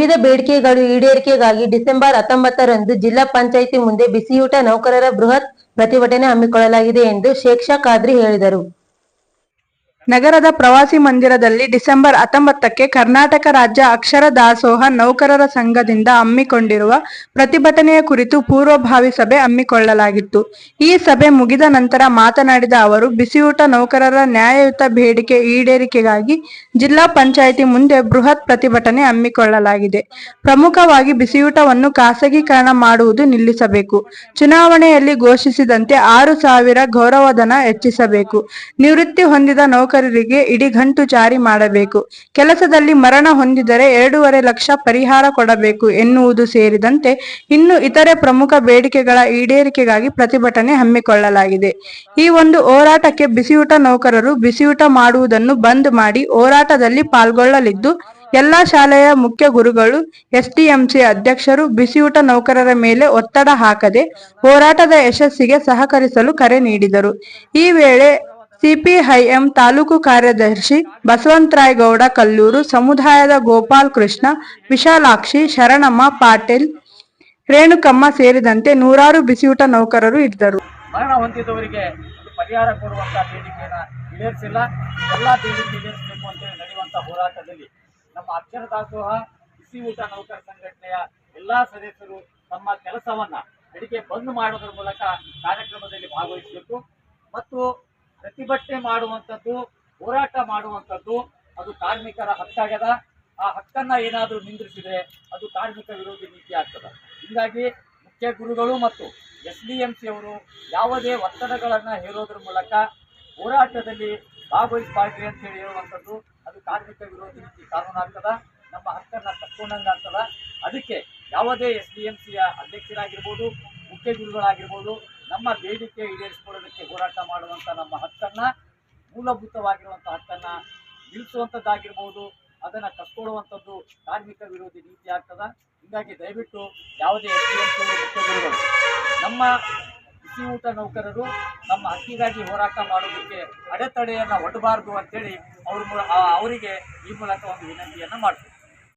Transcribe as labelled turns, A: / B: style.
A: ವಿವಿಧ ಬೇಡಿಕೆಗಳು ಈಡೇರಿಕೆಗಾಗಿ ಡಿಸೆಂಬರ್ ಹತ್ತೊಂಬತ್ತರಂದು ಜಿಲ್ಲಾ ಪಂಚಾಯಿತಿ ಮುಂದೆ ಬಿಸಿಯೂಟ ನೌಕರರ ಬೃಹತ್ ಪ್ರತಿಭಟನೆ ಹಮ್ಮಿಕೊಳ್ಳಲಾಗಿದೆ ಎಂದು ಶೇಕ್ಷಾ ಖಾದ್ರಿ ಹೇಳಿದರು.
B: ನಗರದ ಪ್ರವಾಸಿ ಮಂದಿರದಲ್ಲಿ ಡಿಸೆಂಬರ್ ಹತ್ತೊಂಬತ್ತಕ್ಕೆ ಕರ್ನಾಟಕ ರಾಜ್ಯ ಅಕ್ಷರ ದಾಸೋಹ ನೌಕರರ ಸಂಘದಿಂದ ಹಮ್ಮಿಕೊಂಡಿರುವ ಪ್ರತಿಭಟನೆಯ ಕುರಿತು ಪೂರ್ವಭಾವಿ ಸಭೆ ಹಮ್ಮಿಕೊಳ್ಳಲಾಗಿತ್ತು. ಈ ಸಭೆ ಮುಗಿದ ನಂತರ ಮಾತನಾಡಿದ ಅವರು, ಬಿಸಿಯೂಟ ನೌಕರರ ನ್ಯಾಯಯುತ ಬೇಡಿಕೆ ಈಡೇರಿಕೆಗಾಗಿ ಜಿಲ್ಲಾ ಪಂಚಾಯಿತಿ ಮುಂದೆ ಬೃಹತ್ ಪ್ರತಿಭಟನೆ ಹಮ್ಮಿಕೊಳ್ಳಲಾಗಿದೆ. ಪ್ರಮುಖವಾಗಿ ಬಿಸಿಯೂಟವನ್ನು ಖಾಸಗೀಕರಣ ಮಾಡುವುದು ನಿಲ್ಲಿಸಬೇಕು. ಚುನಾವಣೆಯಲ್ಲಿ ಘೋಷಿಸಿದಂತೆ ಆರು ಸಾವಿರ ಗೌರವಧನ ಹೆಚ್ಚಿಸಬೇಕು. ನಿವೃತ್ತಿ ಹೊಂದಿದ ನೌಕರರಿಗೆ ಇಡಿಗಂಟು ಜಾರಿ ಮಾಡಬೇಕು. ಕೆಲಸದಲ್ಲಿ ಮರಣ ಹೊಂದಿದರೆ ಎರಡೂವರೆ ಲಕ್ಷ ಪರಿಹಾರ ಕೊಡಬೇಕು ಎನ್ನುವುದು ಸೇರಿದಂತೆ ಇನ್ನು ಇತರೆ ಪ್ರಮುಖ ಬೇಡಿಕೆಗಳ ಈಡೇರಿಕೆಗಾಗಿ ಪ್ರತಿಭಟನೆ ಹಮ್ಮಿಕೊಳ್ಳಲಾಗಿದೆ. ಈ ಒಂದು ಹೋರಾಟಕ್ಕೆ ಬಿಸಿಯೂಟ ನೌಕರರು ಬಿಸಿಯೂಟ ಮಾಡುವುದನ್ನು ಬಂದ್ ಮಾಡಿ ಹೋರಾಟದಲ್ಲಿ ಪಾಲ್ಗೊಳ್ಳಲಿದ್ದು, ಎಲ್ಲಾ ಶಾಲೆಯ ಮುಖ್ಯ ಗುರುಗಳು, ಎಸ್ಡಿಎಂಸಿ ಅಧ್ಯಕ್ಷರು ಬಿಸಿಯೂಟ ನೌಕರರ ಮೇಲೆ ಒತ್ತಡ ಹಾಕದೆ ಹೋರಾಟದ ಯಶಸ್ಸಿಗೆ ಸಹಕರಿಸಲು ಕರೆ ನೀಡಿದರು. ಈ ವೇಳೆ ಸಿಪಿಐಎಂ ತಾಲೂಕು ಕಾರ್ಯದರ್ಶಿ ಬಸವಂತರಾಯಗೌಡ ಕಲ್ಲೂರು, ಸಮುದಾಯದ ಗೋಪಾಲ್ ಕೃಷ್ಣ, ವಿಶಾಲಾಕ್ಷಿ, ಶರಣಮ್ಮ, ಪಾಟೀಲ್, ರೇಣುಕಮ್ಮ ಸೇರಿದಂತೆ ನೂರಾರು ಬಿಸಿಯೂಟ ನೌಕರರು ಇದ್ದರು.
C: ಮರಣ ಹೊಂದಿದವರಿಗೆ ಪರಿಹಾರ ಕೊಡುವಂತ ಬೇಡಿಕೆಯನ್ನು ಈಡೇರಿಸಿಲ್ಲ. ಎಲ್ಲ ಬೇಡಿಕೆ ಈಡೇರಿಸಬೇಕು ಅಂತೇಳಿ ನಡೆಯುವಂತ ಹೋರಾಟದಲ್ಲಿ ನಮ್ಮ ಅಕ್ಷರ ದಾಸೋಹ ಬಿಸಿ ಊಟ ನೌಕರ ಸಂಘಟನೆಯ ಎಲ್ಲಾ ಸದಸ್ಯರು ತಮ್ಮ ಕೆಲಸವನ್ನ ಬೆಳಿಗ್ಗೆ ಬಂದ್ ಮಾಡೋದ್ರ ಮೂಲಕ ಕಾರ್ಯಕ್ರಮದಲ್ಲಿ ಭಾಗವಹಿಸಬೇಕು. ಮತ್ತು ಪ್ರತಿಭಟನೆ ಮಾಡುವಂಥದ್ದು, ಹೋರಾಟ ಮಾಡುವಂಥದ್ದು ಅದು ಕಾರ್ಮಿಕರ ಹಕ್ಕಾಗದ ಆ ಹಕ್ಕನ್ನ ಏನಾದರೂ ನಿಂದ್ರಿಸಿದರೆ ಅದು ಕಾರ್ಮಿಕ ವಿರೋಧಿ ನೀತಿ ಆಗ್ತದೆ. ಹೀಗಾಗಿ ಮುಖ್ಯ ಗುರುಗಳು ಮತ್ತು ಎಸ್ ಡಿ ಎಂ ಸಿ ಅವರು ಯಾವುದೇ ಒತ್ತಡಗಳನ್ನು ಹೇರೋದ್ರ ಮೂಲಕ ಹೋರಾಟದಲ್ಲಿ ಭಾಗವಹಿಸಬಾರ್ದು ಅಂತ ಹೇಳಿ ಹೇಳುವಂಥದ್ದು ಅದು ಕಾರ್ಮಿಕ ವಿರೋಧಿ ನೀತಿ ಕಾನೂನು ಆಗ್ತದ. ನಮ್ಮ ಹಕ್ಕನ್ನ ತಕ್ಕೊಂಡಂಗೆ ಆಗ್ತದ. ಅದಕ್ಕೆ ಯಾವುದೇ ಎಸ್ ಡಿ ಎಂ ಸಿಯ ಅಧ್ಯಕ್ಷರಾಗಿರ್ಬೋದು, ಮುಖ್ಯ ಗುರುಗಳಾಗಿರ್ಬೋದು ನಮ್ಮ ಬೇಡಿಕೆ ಈಡೇರಿಸಿಕೊಳ್ಳೋದಕ್ಕೆ ಹೋರಾಟ ಮಾಡುವಂಥ ನಮ್ಮ ಹಕ್ಕನ್ನ ಮೂಲಭೂತವಾಗಿರುವಂಥ ಹಕ್ಕನ್ನು ನಿಲ್ಲಿಸುವಂಥದ್ದಾಗಿರ್ಬೋದು ಅದನ್ನ ಕಸ್ಕೊಳ್ಳುವಂಥದ್ದು ಕಾರ್ಮಿಕ ವಿರೋಧಿ ನೀತಿ ಆಗ್ತದ. ಹೀಗಾಗಿ ದಯವಿಟ್ಟು ಯಾವುದೇ ಮುಖ್ಯಗಳು ನಮ್ಮ ಊಟ ನೌಕರರು ನಮ್ಮ ಹಕ್ಕಿಗಾಗಿ ಹೋರಾಟ ಮಾಡೋದಕ್ಕೆ ಅಡೆತಡೆಯನ್ನು ಒಡಬಾರದು ಅಂತೇಳಿ ಅವ್ರ ಅವರಿಗೆ ಈ ಮೂಲಕ ಒಂದು ವಿನಂತಿಯನ್ನು ಮಾಡ್ತೀವಿ.